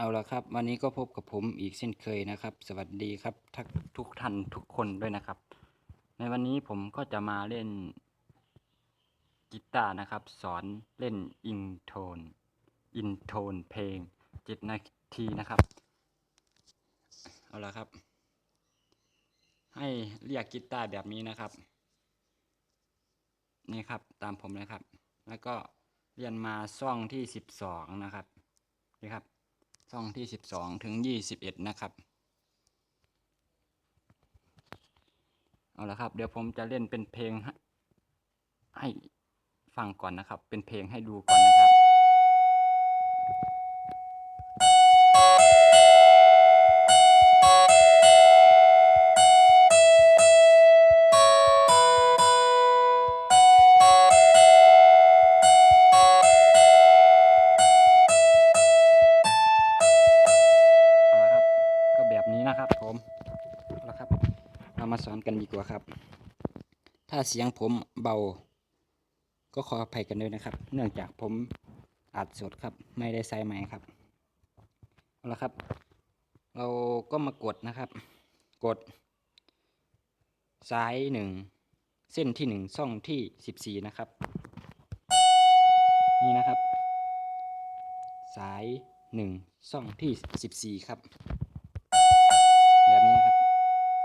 เอาละครับ วันนี้ก็พบกับผมอีกเช่นเคยนะครับ สวัสดีครับทักทุกท่านทุกคนด้วยนะครับ ในวันนี้ผมก็จะมาเล่นกีตาร์นะครับ สอนเล่นอินโทนอินโทนเพลงเจ็ดนาทีนะครับ เอาละครับ ให้เรียกกีตาร์แบบนี้นะครับ นี่ครับตามผมนะครับ แล้วก็เรียนมาซ่องที่สิบสองนะครับนี่ครับ ช่องที่สิบสองถึงยี่สิบเอ็ดนะครับ เอาละครับ เดี๋ยวผมจะเล่นเป็นเพลงให้ให้ฟังก่อนนะครับ เป็นเพลงให้ดูก่อนนะครับ กันดีกว่าครับ ถ้าเสียงผมเบา ก็ขออภัยกันด้วยนะครับ เนื่องจากผมอัดสดครับ ไม่ได้ใส่ไมค์ครับเอาละครับ เราก็มากดนะครับ กด ซ้ายหนึ่งเส้นที่หนึ่งช่องที่สิบสี่นะครับ นี่นะครับ สายหนึ่งช่องที่สิบสี่ครับ แบบนี้นะครับ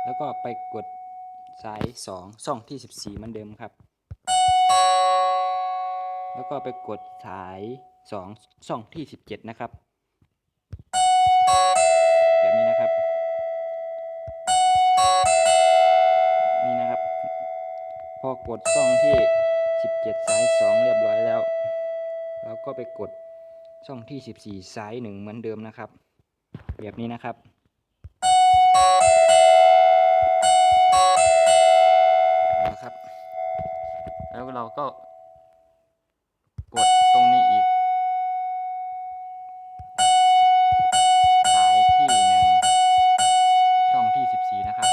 แล้วก็ไปกด สายสองช่องที่สิบสี่เหมือนเดิมครับ แล้วก็ไปกดสายสองช่องที่สิบเจ็ดนะครับ แบบนี้นะครับ นี่นะครับ พอกดช่องที่สิบเจ็ดสายสองเรียบร้อยแล้ว เราก็ไปกดช่องที่ 14 สายหนึ่งเหมือนเดิมนะครับ แบบนี้นะครับ ก็กดตรงนี้อีก สายที่หนึ่งช่องที่14นะครับ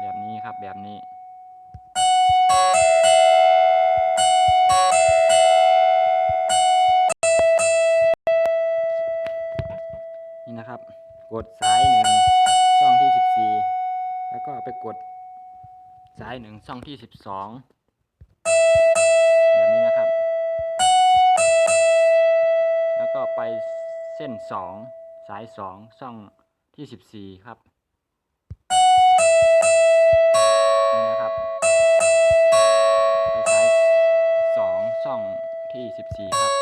แบบนี้ครับแบบนี้ นี่นะครับ กดสายหนึ่งช่องที่สิบสี่แล้วก็ไปกดสายหนึ่งช่องที่สิบสอง แล้วก็ไปเส้นสองสายสองช่องที่สิบสี่ครับนี่นะครับ ไปสายสองช่องที่สิบสี่ครับ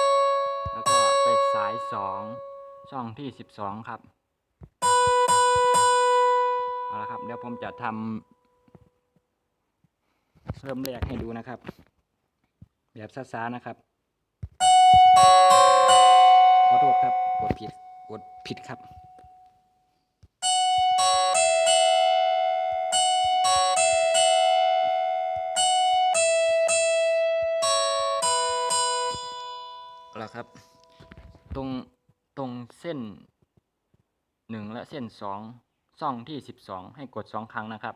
แล้วก็ไปสายสองช่องที่สิบสองครับเอาละครับ เดี๋ยวผมจะทำเริ่มแรกให้ดูนะครับ แบบช้าๆนะครับ ผิดครับเอาละครับ ตรงตรงเส้นหนึ่งและเส้นสองช่องที่สิบสองให้กดสองครั้งนะครับ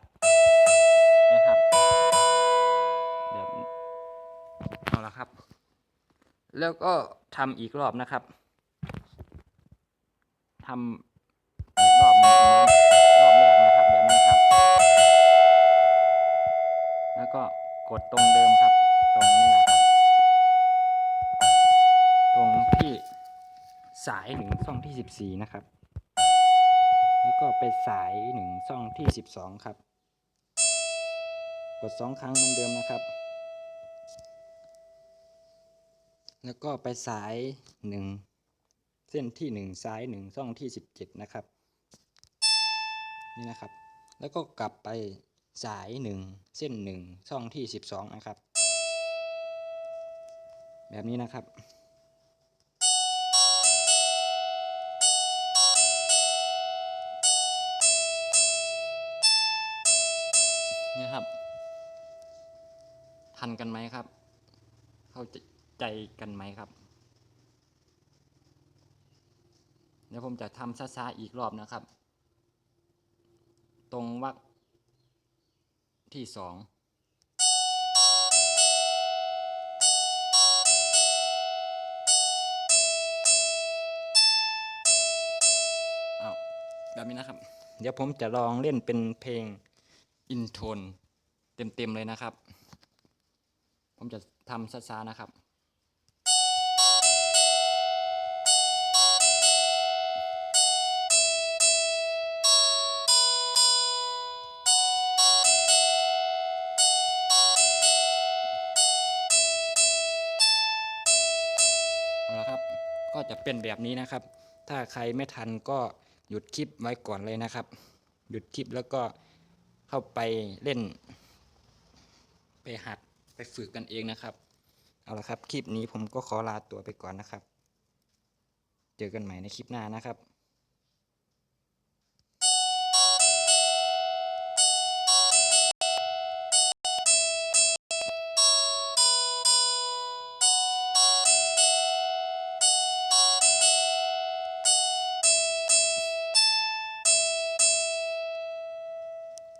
นะครับแบบเอาละครับ แล้วก็ทำอีกรอบนะครับ ทำอีกรอบเหมือนรอบแรกนะครับแบบนี้ครับ แล้วก็กดตรงเดิมครับ ตรงนี้นะครับ ตรงที่สายหนึ่งช่องที่สิบสี่นะครับ แล้วก็ไปสายหนึ่งช่องที่สิบสองครับ กดสองครั้งเหมือนเดิมนะครับ แล้วก็ไปสายหนึ่ง เส้นที่หนึ่งสายหนึ่งช่องที่สิบเจ็ดนะครับ นี่นะครับ แล้วก็กลับไปสายหนึ่งเส้นหนึ่งช่องที่สิบสองนะครับ แบบนี้นะครับนี่ครับ ทันกันไหมครับ เข้าใจกันไหมครับ เดี๋ยวผมจะทำช้าๆอีกรอบนะครับ ตรงวรรคที่สองเอาแบบนี้นะครับ เดี๋ยวผมจะลองเล่นเป็นเพลงอินโทนเต็มๆเลยนะครับ ผมจะทำช้าๆนะครับ ก็จะเป็นแบบนี้นะครับ ถ้าใครไม่ทันก็หยุดคลิปไว้ก่อนเลยนะครับ หยุดคลิปแล้วก็เข้าไปเล่น ไปหัดไปฝึกกันเองนะครับ เอาละครับ คลิปนี้ผมก็ขอลาตัวไปก่อนนะครับ เจอกันใหม่ในคลิปหน้านะครับ